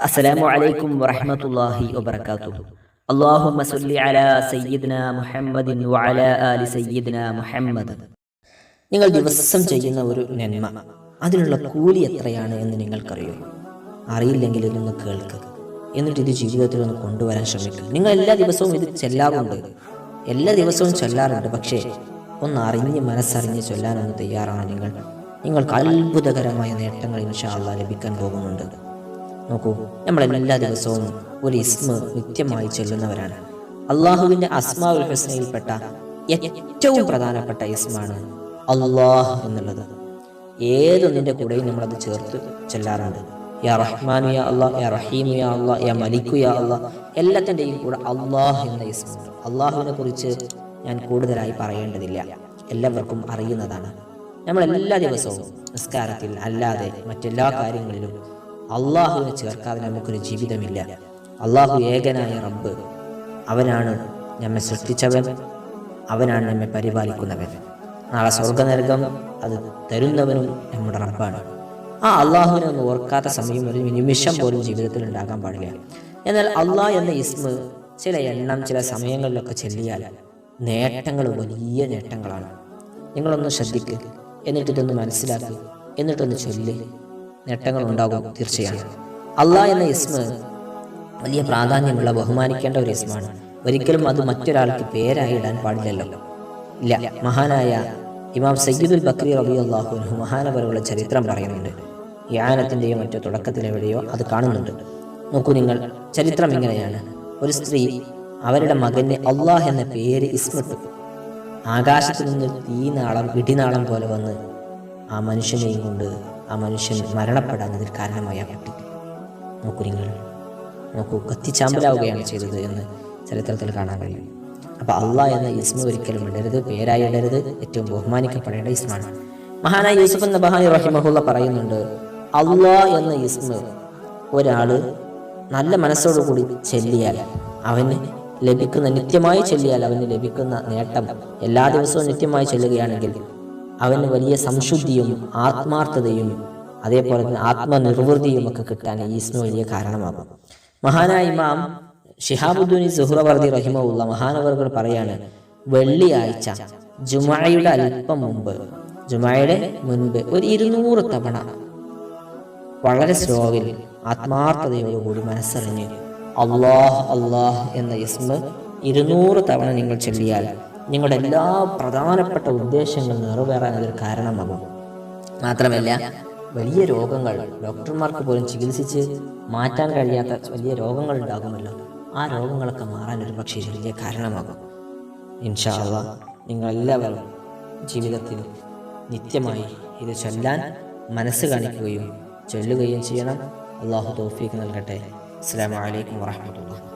അസ്സലാമു അലൈക്കും വറഹ്മത്തുള്ളാഹി വബറകാതുഹു. അല്ലാഹുമ്മ സല്ലി അലാ സയ്യിദ്ന മുഹമ്മദിൻ വഅലാ ആലി സയ്യിദ്ന മുഹമ്മദ്. നിങ്ങൾ ദിവസം ചെയ്യുന്ന ഒരു നന്മ. അതിനുള്ള കൂലി എത്രയാണ് എന്ന് നിങ്ങൾക്കറിയോ? അറിയില്ലെങ്കിൽ ഇതൊന്ന് കേൾക്കുക. എന്നിട്ട് ഇത് ജീവിതത്തിൽ ഒന്ന് കൊണ്ടുവരാൻ ശ്രമിക്കുക. നിങ്ങൾ എല്ലാ ദിവസവും ഇത് ചെല്ലാറുണ്ട്. എല്ലാ ദിവസവും ചൊല്ലാറുണ്ട്. പക്ഷേ ഒന്ന് അറിഞ്ഞ് മനസ്സറിഞ്ഞ് ചൊല്ലാനൊന്ന് തയ്യാറാണ് നിങ്ങൾ. നിങ്ങൾക്ക് അത്ഭുതകരമായ നേട്ടങ്ങൾ ഇൻഷാ അള്ളാഹ് ലഭിക്കാൻ പോകുന്നുണ്ട്. നോക്കൂ നമ്മൾ എല്ലാ ദിവസവും ഒരു ഇസ്മ നിത്യമായി ചൊല്ലുന്നവരാണ്. അള്ളാഹുവിന്റെ അസ്മാഉൽ ഹുസ്നയിൽപ്പെട്ട ഏറ്റവും പ്രധാനപ്പെട്ട ഇസ്മാണ് അള്ളാഹ് എന്നുള്ളത്. ഏതൊന്നിന്റെ കൂടെയും നമ്മളത് ചേർത്ത് ചെല്ലാറുണ്ട്. യാ റഹ്മാനു യാ അള്ളാഹ് യാ റഹീമു യാ അള്ളാഹ് യാ മലിക്കു യാ അള്ളാഹ് എല്ലാത്തിന്റെയും കൂടെ അള്ളാഹ് എന്ന ഇസ്മുണ്ട് അള്ളാഹുവിനെ കുറിച്ച് ഞാൻ കൂടുതലായി പറയേണ്ടതില്ല. എല്ലാവർക്കും അറിയുന്നതാണ്. നമ്മൾ എല്ലാ ദിവസവും നിസ്കാരത്തിൽ അല്ലാതെ മറ്റെല്ലാ കാര്യങ്ങളിലും അള്ളാഹുവിനെ ചേർക്കാതെ നമുക്കൊരു ജീവിതമില്ല. അള്ളാഹു ഏകനായ റബ്ബ്. അവനാണ് നമ്മെ സൃഷ്ടിച്ചവൻ. അവനാണ് നമ്മെ പരിപാലിക്കുന്നവൻ. നാളെ സ്വർഗനരകം അത് തരുന്നവനും നമ്മുടെ റബ്ബാണ്. ആ അള്ളാഹുവിനെ ഒന്ന് ഓർക്കാത്ത സമയം ഒരു നിമിഷം പോലും ജീവിതത്തിൽ ഉണ്ടാകാൻ പാടില്ല. എന്നാൽ അള്ളാഹ് എന്ന ഇസ്മ ചില എണ്ണം ചില സമയങ്ങളിലൊക്കെ ചെല്ലിയാൽ നേട്ടങ്ങൾ വലിയ നേട്ടങ്ങളാണ്. നിങ്ങളൊന്ന് ശ്രദ്ധിക്കുക എന്നിട്ടിതൊന്ന് മനസ്സിലാക്കുക എന്നിട്ടൊന്ന് ചൊല്ല്. നേട്ടങ്ങൾ ഉണ്ടാകും തീർച്ചയായും. അള്ളാ എന്ന ഇസ്മ വലിയ പ്രാധാന്യമുള്ള ബഹുമാനിക്കേണ്ട ഒരു ഇസ്മാണ്. ഒരിക്കലും അത് മറ്റൊരാൾക്ക് പേരായി ഇടാൻ പാടില്ലല്ലോ. ഇല്ല മഹാനായ ഇമാം സയ്യിദുൽ ബക്രി റബി അള്ളാഹു മഹാനവരുള്ള ചരിത്രം പറയുന്നുണ്ട്. യാനത്തിന്റെയോ മറ്റോ തുടക്കത്തിലെവിടെയോ അത് കാണുന്നുണ്ട്. നോക്കൂ നിങ്ങൾ ചരിത്രം ഇങ്ങനെയാണ്. ഒരു സ്ത്രീ അവരുടെ മകന് അള്ളാഹ് എന്ന പേര് ഇസ്മിട്ടു ആകാശത്തു നിന്ന് തീനാളം ഇടിനാളം പോലെ വന്ന് ആ മനുഷ്യനെയും കൊണ്ട് ആ മനുഷ്യൻ മരണപ്പെടാൻ ഇതിൽ കാരണമായ കുട്ടി. നോക്കൂ നിങ്ങൾ. നോക്കൂ കത്തിച്ചാമ്പലാവുകയാണ് ചെയ്തത് എന്ന് ചരിത്രത്തിൽ കാണാൻ കഴിയും. അപ്പോൾ അള്ളാഹ് എന്ന ഇസ്മ ഒരിക്കലും ഇടരുത് പേരായി ഇടരുത് ഏറ്റവും ബഹുമാനിക്കപ്പെടേണ്ട ഇസ്മാണ്. മഹാനായ യൂസുഫ് എന്ന ബഹാനി റഹിമഹുള്ള പറയുന്നുണ്ട് അള്ളാഹ് എന്ന ഇസ്മ ഒരാൾ നല്ല മനസ്സോടുകൂടി ചെല്ലിയാൽ അവന് ലഭിക്കുന്ന നിത്യമായി ചെല്ലിയാൽ അവന് ലഭിക്കുന്ന നേട്ടം എല്ലാ ദിവസവും നിത്യമായി ചെല്ലുകയാണെങ്കിൽ അവന് വലിയ സംശുദ്ധിയും ആത്മാർത്ഥതയും അതേപോലെ തന്നെ ആത്മനിർവൃതിയും ഒക്കെ കിട്ടാൻ ഈ ഇസ്മ വലിയ കാരണമാകും. മഹാനായ ഇമാം ഷിഹാബുദ്ദീൻ സുഹ്റവർദി റഹിമുള്ള മഹാനവർകൾ പറയാണ് വെള്ളിയാഴ്ച ജുമായയുടെ അല്പം മുമ്പ് ജുമായയുടെ മുൻപ് ഒരു ഇരുന്നൂറ് തവണ വളരെ സ്ലോവിൽ ആത്മാർത്ഥതയോടുകൂടി മനസ്സറിഞ്ഞ് അള്ളാഹ് അള്ളാഹ് എന്ന ഇസ്മ ഇരുന്നൂറ് തവണ നിങ്ങൾ ചൊല്ലിയാൽ നിങ്ങളുടെ എല്ലാ പ്രധാനപ്പെട്ട ഉദ്ദേശങ്ങൾ നിറവേറാൻ അതൊരു കാരണമാകും. മാത്രമല്ല വലിയ രോഗങ്ങൾ ഡോക്ടർമാർക്ക് പോലും ചികിത്സിച്ച് മാറ്റാൻ കഴിയാത്ത വലിയ രോഗങ്ങൾ ഉണ്ടാകുമല്ലോ ആ രോഗങ്ങളൊക്കെ മാറാൻ ഒരു പക്ഷേ വലിയ കാരണമാകും. ഇൻഷാള്ള നിങ്ങളെല്ലാവരും ജീവിതത്തിൽ നിത്യമായി ഇത് ചൊല്ലാൻ മനസ്സ് കാണിക്കുകയും ചൊല്ലുകയും ചെയ്യണം. അള്ളാഹു തോഫീക്ക് നൽകട്ടെ. അസ്സാം വലൈക്കും വാഹമത്തുള്ള